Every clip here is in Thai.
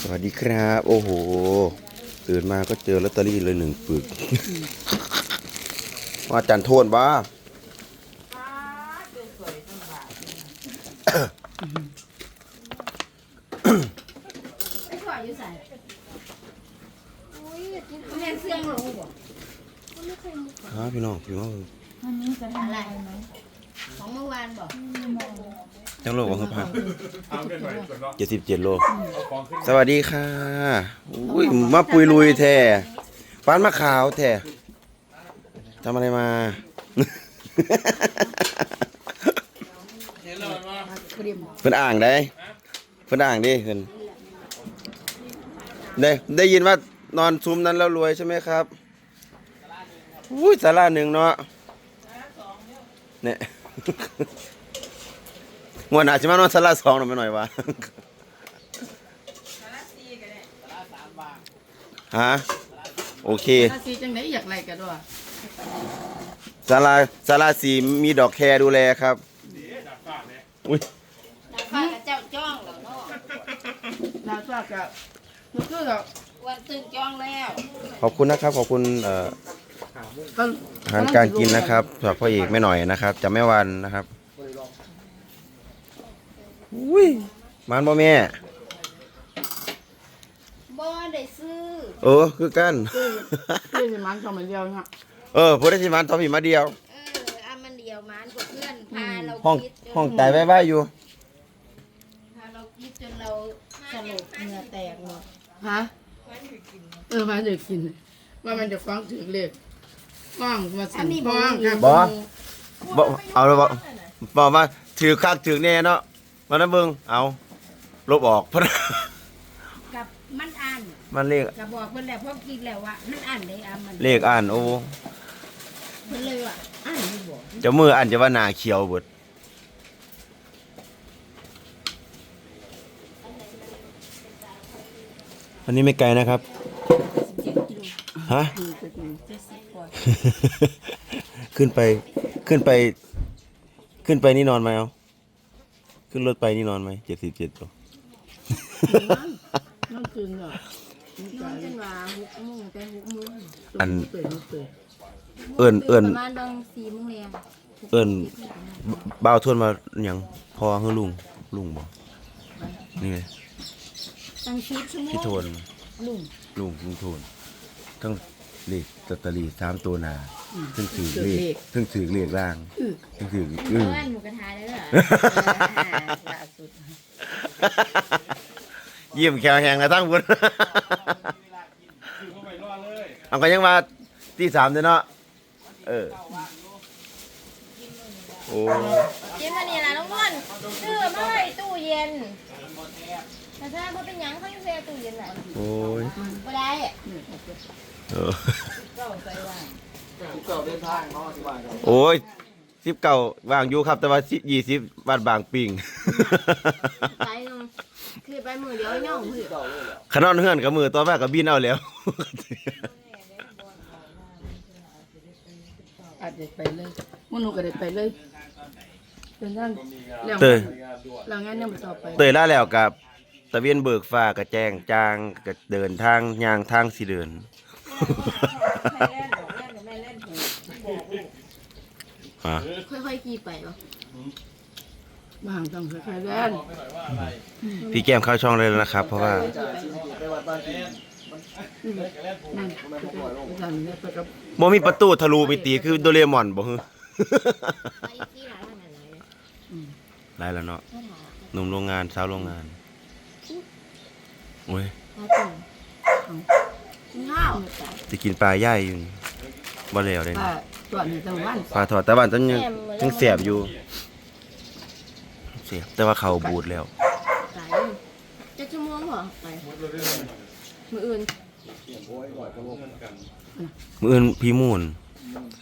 สวัสดีครับ โอ้โห ตื่นมาก็เจอลอตเตอรี่เลยหนึ่งปึกว่าจันโทษบ้าไม่ขออยู่ใส่แม่เสื้องลงบ่ครับพี่น้องพี่น้องอะไรของเมื่อวานบอก จังโลกของสะพานเอาเงินไปส่วนเนาะเจ็ดสิบเจ็ดโล เอาของขึ้นสวัสดีค่ะ อุ้ยมาปุยลุยแท้ปานมะขาวแท้ทำอะไรมา เห็นแล้วว่าเกรียมเพิ่นอ่างได้เพิ่นอ่างดิเพิ่นได้ได้ยินว่านอนซุ้มนั้นแล้วรวยใช่ไหมครับอุ้ยสาราหนึ่งเนาะเนี่ย งวดหน้าสิมานอนสาราสองหน่อยไปหน่อยวะฮะโอเคถ้าซีจังไดอยากไรกันด้วยศาลาศาลาสีมีดอกแคดูแลครับดับฟ้าเนี่ยอุ้ยฟ้ากับเจ้าจ้องแล้วเนาะลาซากะมันคือแบบวันตึงจ้องแล้วขอบคุณนะครับขอบคุณเอ่อ ก็ อาหารการกินนะครับสำหรับพ่อเอกแม่หน่อยนะครับจากแม่วันนะครับ อุ้ยมันบ่แม่ บ่ได้ซื้อเออ คือกันคือสิมันก็มันเดียวเนี่ยเออพูดได้สิมันทอมีมาเดียว เอออามันเดียวมันกับเพื่อนพาเราห้องคิดจนห้องตายไว้ไว้อยู่ พาเราคิดจนเราสลบเหงื่อแตกหมดฮะเออมันจะกิน ว่ามันจะฟังถึงเลขฟังมาสั่นฟังครับบ่ บ่เอาแล้วบ่บอกว่าถือคักถือแน่เนาะ มานะเบิ่งเอาลบออกเพราะกับมันอ่านมันเลขกับบอกเพิ่นแล้วพอคิดแล้วว่ามันอ่านได้อะมันเลขอ่านโอ้เพิ่นเลยว่าอ่านอยู่บ่เจะมืออ่านจะว่าหนาเขียวเบิดอันนี้ไม่ไกลนะครับ ฮะ ขึ้นไป ขึ้นไป ขึ้นไปนี่นอนไหมเอา ขึ้นรถไปนี่นอนไหมเจ็ดสิบเจ็ดตัวนั่นคืนเหรอนอนจนว่า6โมงแต่6โมงอัน เปิดเปิดเอิญเอิญประมาณตอน4โมงแลงเอิญบ่าวทวนมาอย่างพอเฮือลุงลุงบอกนี่ไงตั้งชุดชั่วโมงพี่โทนลุงลุงลุงโทนทั้ง เลขลอตเตอรี่สามตัวหนาทั้งถือเลขทั้งถือเลขล่างทั้งถืออือเพื่อนหมูกระทะได้เหรอล่าสุดเยี่ยมแขวแหงนะทั้งบุญคือเข้าไปรอดเลยเอาก็ยังมาที่สามเด้อเนาะ เออ โอ้กินมานี่นะน้องม่อนซื้อมาไว้ตู้เย็น แต่ถ้าบ่เป็นหยังเขาจะแช่ตู้เย็นน่ะโอ้ยบ่ได้เออโอ้ยสิบเก้าว่างอยู่ครับ แต่ว่าสิบยี่สิบบ้านบางปิงไปเนาะคือไปมือเดียวย่องคือขนอนเฮือนกับมือตัวแม่กับบินเอาแล้ว อาจจะไปเลยมนุษย์ก็ได้ไปเลยเป็นนั่นแล้วเตย แล้วงั้นยังไม่ต่อไป เตยล่าแล้วกับ ตะเวียนเบิกฟ้ากระแจงจางกระเดินทางยางทางสิเดิน ฮะค่อยๆขี่ไปบ่บางต้องใครแล่นพี่แก้มเข้าช่องเลยแล้วนะครับ เพราะว่านั่นสั่นเนี่ยไปกับบ่มีประตูทะลุไปตีคือโดเรมอนบ่ฮึ ไปที่ร้านอาหารไหนได้แล้วเนาะหนุ่มโรงงานสาวโรงงาน โอ้ยมาถึงกินข้าวจะกินปลาย่ายอยู่นี่บ่แล้วเลยป้าตรวนจังหวัดปลาทอดแต่ว่าต้องยังยังเสียบอยู่เสียบแต่ว่าเขาบูดแล้วไปจะชั่วโมงเหรอไปมืออื่นมื้ออื่นพี่มูน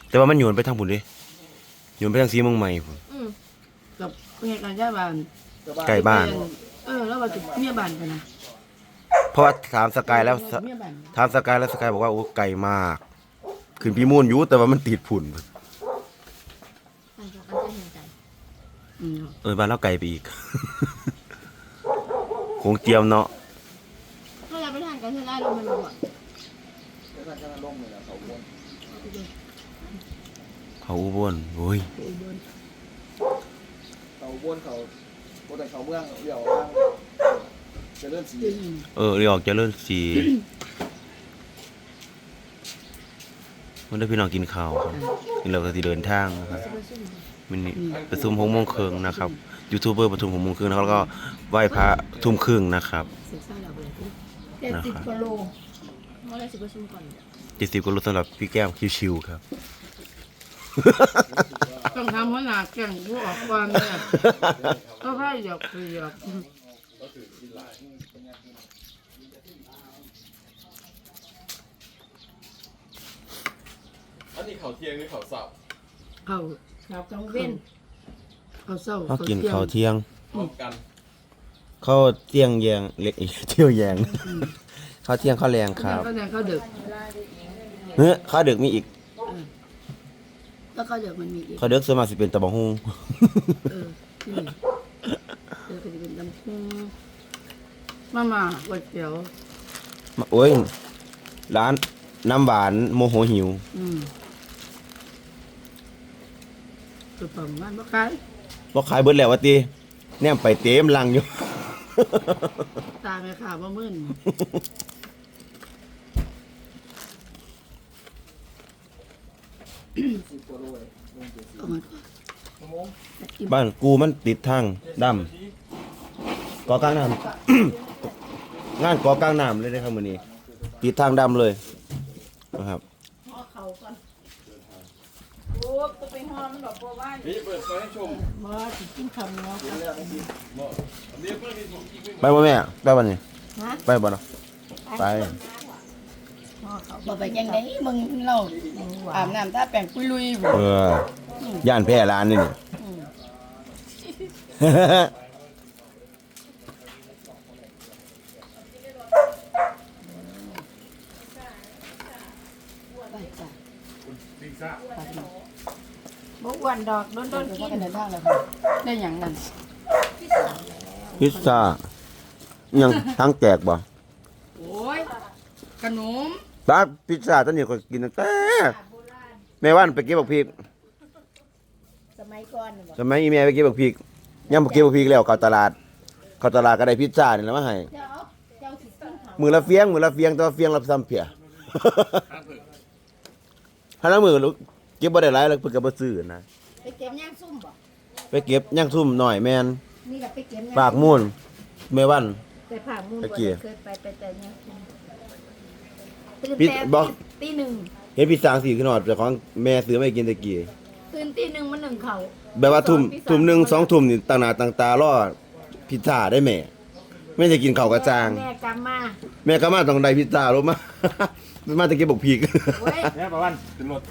แต่ว่ามันโยนไปทางพุ่นด้โยนไปทางสีเมืองใหม่พุ่นอืมกับเหตุการณ์ย่าบ้านใกล้บ้าน เออ แล้วว่าจะเมียบ้านกันนะ เพราะว่าถามสกายแล้วสเมียบ้านถามสกายแล้วสกายบอกว่าโอ้ไกลมาก ขึ้นพี่มูนอยู่แต่ว่ามันติดพุ่นไปกับอันจะเห็นใจอืมเออบ้านเราไกลไปอีกคงเตรียมเนาะแล้วจะได้ลงมาดูอะแล้วก็จะลงเลยแล้วเขาวนเขาอุบลโอ้ยเขาวนเขาวนแต่เขาเมืองเดี่ยวทางจะ เลื่อนสีเออเรียกออกเจริญสีมันได้พี่น้องกินข้าวครับกินแล้วก็สิเดินทางนะครับมินิประชุมหกโมงครึ่งนะครับยูทูบเบอร์ประชุมหกโมงครึ่งแล้วก็ไหว้พระทุ่มครึ่งนะครับเจ็ดสิบกิโลเมื่อไรสิบประชุมก่อนเจ็ดสิบก็รู้สำหรับพี่แก้มชิวๆครับต้องทำหัวหน้าแก่งผู้ออกความเนี่ยก็ให้หยอก คือหยอกอันนี้เขาเที่ยงหรือเขาสับเขาเราต้องเว้นเขาเศร้าเขากินข้าวเที่ยง พร้อมกันข้าวเที่ยงแยงเล็กเที่ยวแยงข้าวเที่ยงข้าวแรงครับเขาแดงเขาเดือดเฮ้ยข้าวดึกมีอีกแล้วเขาเดือดมันมีอีกข้าวดึกส่วนมากสิเป็นตะบองฮุงเออนี่ เออก็จะเป็นน้ำพุมาม่าก๋วยเตี๋ยว โอ้ย ร้านน้ำหวานโมโหหิว อืมคือประมาณว่าขายบ่ขายเบิดแล้ววะติแนมไปเต็มลังอยู่ ตาไม่ขาว่ามื่นสิบกว่าโลเลยลงเจ็ดสิบเอามาชั่วโมงบ้านกูมันติดทางดำ ก่อกลางน้ำ งานก่อกลางน้ำเลยนะครับมื้อนี้ติดทางดำเลยนะครับห่อเขาก่อนโอ้ตัวไปห่อมันดอกบัวว่านี่เปิดไฟให้ชมบ่สิกินคำเนาะกินแล้วไม่กินบอกเรียกเพื่อนที่ผมกินไม่ไปบ่แม่ไปบ่นี่ฮะไปบ่เนาะไปห่อเขาบอกไปยังไงมึงเราอาบน้ำตาแป้งปุยลุยบ่เออย่านแพร่ร้านนี่นี่ พิซซ่า บ่อ้วนดอกโดนโดโดนนกิกินนเดินทางแล้วค่ะได้หยังนั่นพิซซ่ายังทั้งแจกบ่โอ้ยขนมตาพิซซ่าตอนนี้ก็กินตั้งแต่แม่วันไปเก็บบักพริกสมัยก่อนน่ะบ่สมัยอีแม่ไปเก็บบักพริกย่ำบักเก็บบักพริกแล้วเข้าตลาดเข้าตลาดก็ได้พิซซ่านี่แหล้วมาให้เจ้าเอาเจ้าสิกินเขามือละเฟียงมือละเฟียงแต่ว่าเฟียงละซ้ำเพียข้างเผือก ถ้าละมือลูกเก็บบ่ได้หลายแล้วเพิ่นก็บ่ซื้อนะไปเก็บย่างซุ่มบ่ไปเก็บย่างซุ่มหน่อยแม่นนี่ก็ไปเก็บย่างปากมูนแม่วันไปผ่ามูลตะบ่เกียได้เคยไปไปแต่ย่างซุ่มตื่นปิดแต่บอก ตีหนึ่งเห็นพิซซ่าสีขึ้นหอดเจ้าของแม่ซื้อมาให้กินตะกี้ตื่นตีหนึ่งมันหนึ่งเขาแบบว่าทุ่มสองตีสามทุ่มหนึ่งสองทุ่มนี่ต่างหน้าต่างตารอพิซซ่าได้แม่แม่จะกินข้าวกระจาง แม่กลับมา แม่ก็มาต้องได้พิซซ่าลงมา มาตะกี้บอกพีกโอ้ย เนี่ยประวันขึ้นรถ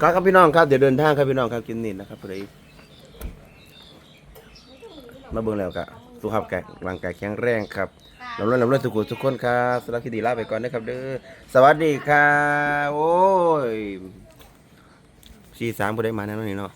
ครับครับพี่น้องครับเดี๋ยวเดินทางครับพี่น้องครับกินนิดนะครับพอดีมาเบิ่งแล้วกะสุขภาพแก่ร่างกายแข็งแรงครับลำเลิศลำเลิศสุขุทุกคนครับสำหรับที่ดีลาไปก่อนนะครับเด้อสวัสดีครับโอ้ยสี่สามผู้ได้มาแน่นอนนี่เนาะ